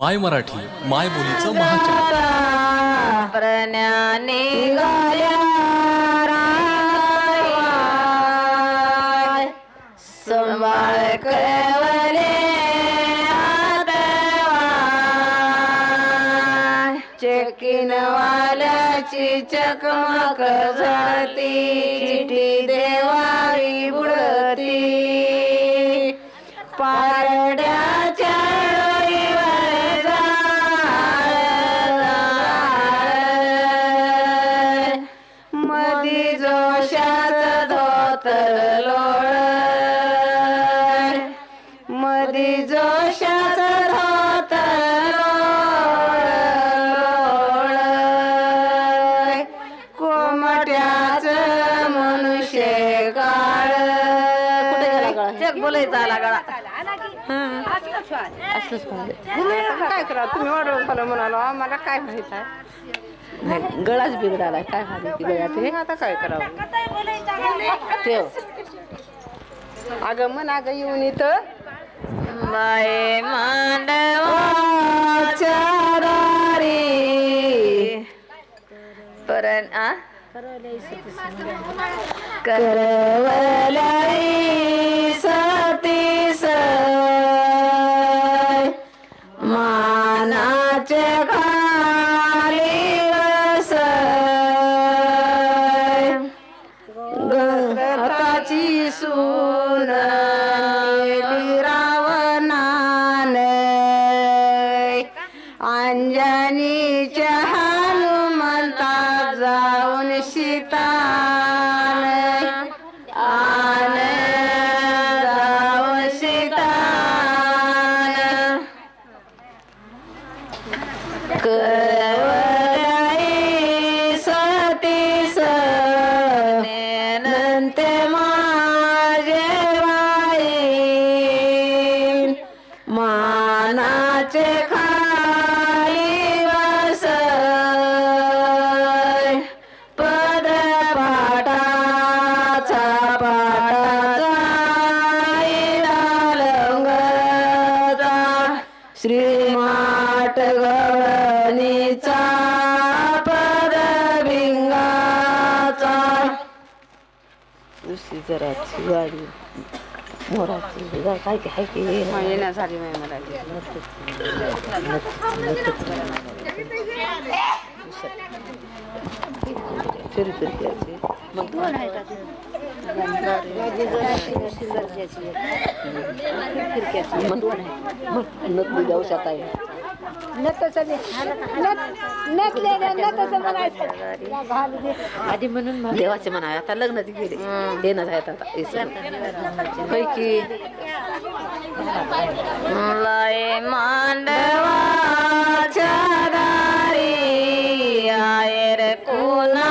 माय मराठी माय बोलीचं महाचॅनल प्रज्ञाने संभाळ कळवले चकमक झळती चिठी मधी जोशात धोतर लोळ मधी जोशात धोतर लोळ कोमट्याच मनुष्य काळ. जग बोलायचा आला गळा. काय करा तुम्ही ऑर्डर झालं म्हणालो आम्हाला काय माहीत आहे? नाही गळाच बिघडाला काय माहिती गळ्यात हे? आता काय करावं? ठेव. अगं म्हण अगं येऊन इथं. बाय मांडवाच्या दारी परण आ? करवलाई अंजनीच्या हनुमंता जाऊन सीता दुसरी जराची गाडी मोराची काय काय काय की येण्या झाली नाही मला ती. फिरी फिरक्याची मग दोन आहे का फिरक्याची मग दोन आहे मग नकली आधी म्हणून देवाचे म्हणा आता लग्नाची गेले. देणं आहेत आता. पैकी लय मांडवाच्या दारी आयर कोणा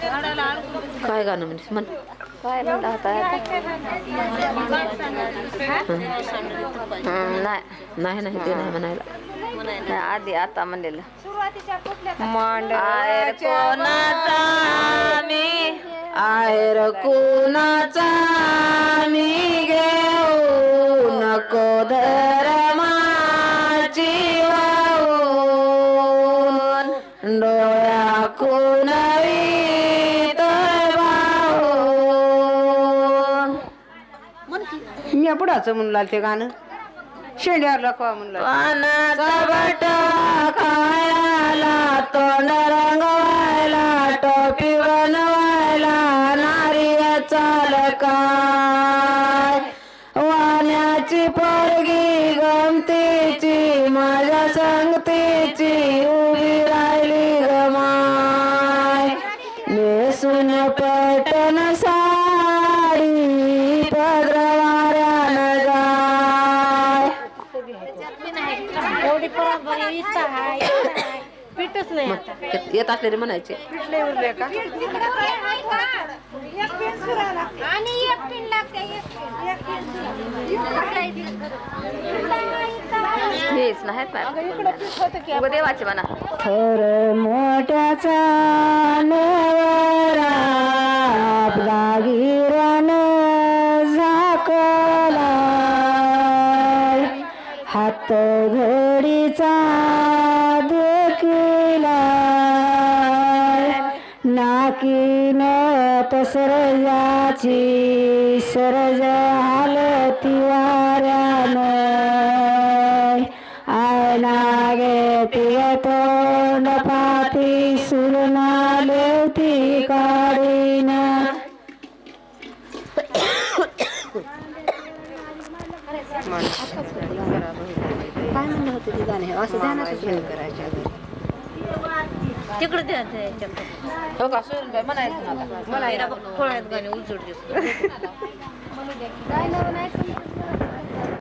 काय गाणं म्हणजे म्हण. काय म्हणता आता? नाही. नाही ते नाही म्हणायला. आधी आता म्हणलेलं. आहेर कोणाचा मी आहेर कोणाचा मी घेऊ? नको धर्माची डोळ्या शेंड्या बुडाचं म्हणला ते गाणं. शेंड्यावर लखवा म्हणलं पानाचा खायला तोंड रंगवायला टोपी बनवायला नारिया चाल मग येत- येत असलेले म्हणायचे. पिठले उरले का? हेच नाही देवाचे म्हणा. थोर मोठ्याचा नवरा आपला गिरण झाकला हात घडीचा नाकीन पसरजाची सरज हालती वाऱ्यानं आयना गे तिय तोंड पाती सुरना लेवती काढीन काय म्हणलं होतं ते गाणे? असं ध्यानातच करायच्या तिकडे द्या हो का? सुनबाई म्हणायचं ना आता. मला खोळ्यात गाणे उजड